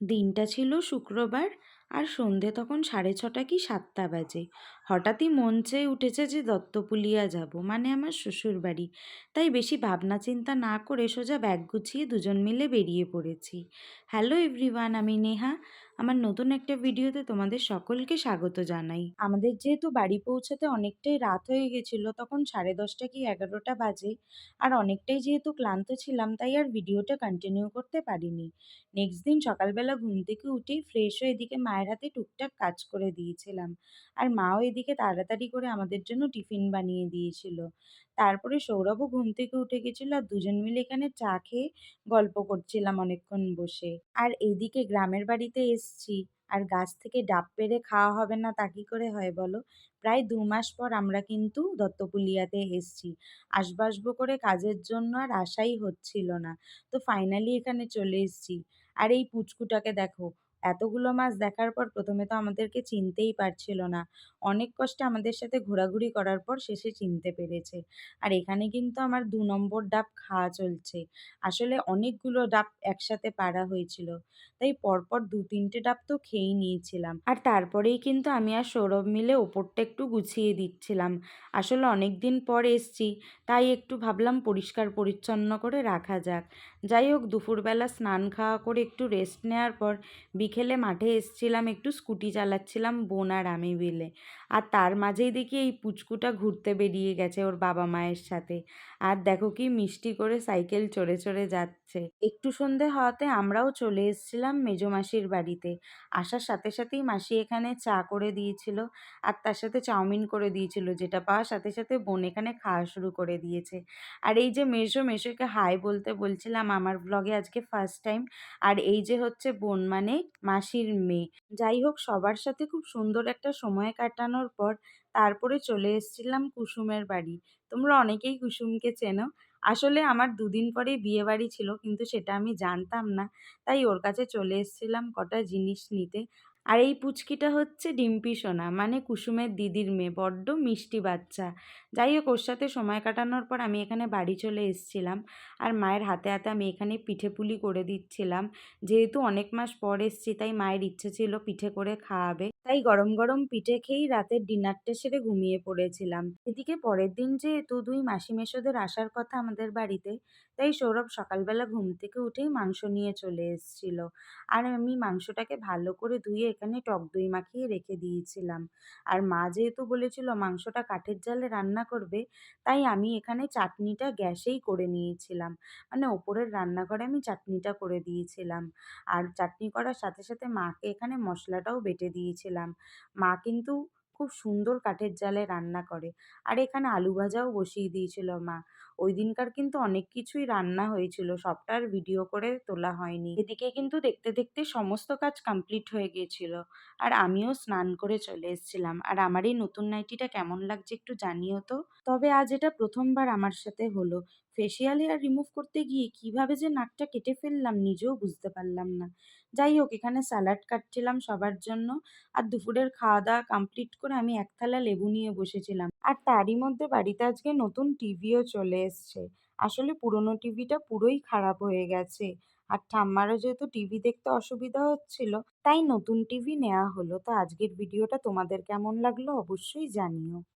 দিনটা ছিল শুক্রবার। আর সন্ধে তখন সাড়ে ছটা কি সাতটা বাজে। হঠাৎই মন চেয়ে উঠেছে যে দত্তপুলিয়া যাব মানে আমার শ্বশুর বাড়ি তাই বেশি ভাবনা চিন্তা না করে সোজা ব্যাগ গুছিয়ে দুজন মিলে বেরিয়ে পড়েছি। হ্যালো এভরিওয়ান, আমি নেহা। আমার নতুন একটা ভিডিওতে তোমাদের সকলকে স্বাগত জানাই। আমাদের যেহেতু বাড়ি পৌঁছাতে অনেকটাই রাত হয়ে গেছিল, তখন সাড়ে দশটা কি এগারোটা বাজে। আর অনেকটাই যেহেতু ক্লান্ত ছিলাম, তাই আর ভিডিওটা কন্টিনিউ করতে পারিনি। নেক্সট দিন সকালবেলা ঘুম থেকে উঠেই ফ্রেশ হয়ে এদিকে মায়ের হাতে টুকটাক কাজ করে দিয়েছিলাম। আর মাও এদিকে তাড়াতাড়ি করে আমাদের জন্য টিফিন বানিয়ে দিয়েছিল। তারপরে সৌরভও ঘুম থেকে উঠে গেছিল আর দুজন মিলে এখানে চা খেয়ে গল্প করছিলাম অনেকক্ষণ বসে। আর এদিকে গ্রামের বাড়িতে এসছি। আর গাছ থেকে ডাব পেড়ে খাওয়া হবে না তা কি করে হয় বলো? প্রায় দু মাস পর আমরা কিন্তু দত্তপুলিয়াতে এসছি। আসব আসব করে কাজের জন্য আর আশাই হচ্ছিল না। তো ফাইনালি এখানে চলে এসছি। আর এই পুচকুটাকে দেখো এতগুলো মাছ দেখার পর প্রথমে তো আমাদেরকে চিনতেই পারছিল না। অনেক কষ্টে আমাদের সাথে ঘোরাঘুরি করার পর শেষে চিনতে পেরেছে। আর এখানে কিন্তু আমার দু নম্বর ডাব খাওয়া চলছে। আসলে অনেকগুলো ডাব একসাথে পাড়া হয়েছিল। তাই পরপর দু তিনটে ডাব তো খেয়েই নিয়েছিলাম। আর তারপরেই কিন্তু আমি আর সৌরভ মিলে ওপরটা একটু গুছিয়ে দিচ্ছিলাম। আসলে অনেক দিন পর এসছি, তাই একটু ভাবলাম পরিষ্কার পরিচ্ছন্ন করে রাখা যাক। যাই হোক, দুপুরবেলা স্নান খাওয়া করে একটু রেস্ট নেওয়ার পর বিকেলে মাঠে এসছিলাম, একটু স্কুটি চালাচ্ছিলাম, বোন আর আমি মিলে। আর তার মাঝেই দেখি এই পুচকুটা ঘুরতে বেরিয়ে গেছে ওর বাবা মায়ের সাথে। আর দেখো কি মিষ্টি করে সাইকেল চড়ে চড়ে যাচ্ছে। একটু সন্ধে হওয়াতে আমরাও চলে এসেছিলাম মেজো মাসির বাড়িতে। আসার সাথে সাথেই মাসি এখানে চা করে দিয়েছিল আর তার সাথে চাউমিন করে দিয়েছিল, যেটা পাওয়ার সাথে সাথে বোন এখানে খাওয়া শুরু করে দিয়েছে। আর এই যে মেজো মেশোকে হাই বলতে বলছিলাম আমার ব্লগে আজকে ফার্স্ট টাইম আর এই যে হচ্ছে বোন মানে মাসির মেয়ে। যাই হোক, সবার সাথে খুব সুন্দর একটা সময় কাটানোর পর তারপরে চলে এসেছিলাম কুসুমের বাড়ি। তোমরা অনেকেই কুসুমকে চেনো। আসলে আমার দুদিন পরে বিয়ে বাড়ি ছিল, কিন্তু সেটা আমি জানতাম না। তাই ওর কাছে চলে এসেছিলাম কটা জিনিস নিতে। আর এই পুচকিটা হচ্ছে ডিম্পি সোনা মানে কুসুমের দিদির মেয়ে, বড্ড মিষ্টি বাচ্চা। যাই হোক, ওর সাথে সময় কাটানোর পর আমি এখানে বাড়ি চলে এসেছিলাম আর মায়ের হাতে হাতে আমি এখানে পিঠে পুলি করে দিচ্ছিলাম। যেহেতু অনেক মাস পর এসছি, তাই মায়ের ইচ্ছে ছিল পিঠে করে খাওয়াবে। তাই গরম গরম পিঠে খেয়েই রাতের ডিনারটা সেরে ঘুমিয়ে পড়েছিলাম। এদিকে পরের দিন যেহেতু দুই মাসি মেশোদের আসার কথা আমাদের বাড়িতে, তাই সৌরভ সকালবেলা ঘুম থেকে উঠেই মাংস নিয়ে চলে এসেছিল। আর আমি মাংসটাকে ভালো করে ধুয়ে এখানে টক দই মাখিয়ে রেখে দিয়েছিলাম। আর মা যেহেতু বলেছিল মাংসটা কাঠের জালে রান্না করবে, তাই আমি এখানে চাটনিটা গ্যাসেই করে নিয়েছিলাম। মানে ওপরের রান্নাঘরে আমি চাটনিটা করে দিয়েছিলাম। আর চাটনি করার সাথে সাথে মাকে এখানে মশলাটাও বেটে দিয়েছিলাম। মা কিন্তু খুব সুন্দর কাঠের জালে রান্না করে। আর এখানে আলু ভাজাও বসিয়ে দিয়েছিল মা। ওই দিনকার কিন্তু অনেক কিছুই রান্না হয়েছিল সবটার ভিডিও করে তোলা হয়নি। এদিকে কিন্তু দেখতে দেখতে সমস্ত কাজ কমপ্লিট হয়ে গিয়েছিল। আর আমিও স্নান করে চলে এসেছিলাম। আর আমার এই নতুন নাইটিটা কেমন লাগছে একটু জানিও তো? তবে আজ এটা প্রথমবার আমার সাথে হলো। ফেসিয়াল হেয়ার রিমুভ করতে গিয়ে কীভাবে যে নাকটা কেটে ফেললাম নিজেও বুঝতে পারলাম না। যাই হোক, এখানে স্যালাড কাটছিলাম সবার জন্য। আর দুপুরের খাওয়া দাওয়া কমপ্লিট করে আমি এক থালা লেবু নিয়ে বসেছিলাম। আর তারই মধ্যে বাড়িতে আজকে নতুন টিভিও চলে এসছে। আসলে পুরনো টিভিটা পুরোই খারাপ হয়ে গেছে। আর ঠাম্মারও যেহেতু টিভি দেখতে অসুবিধা হচ্ছিল, তাই নতুন টিভি নেওয়া হলো। তো আজকের ভিডিওটা তোমাদের কেমন লাগল অবশ্যই জানিও।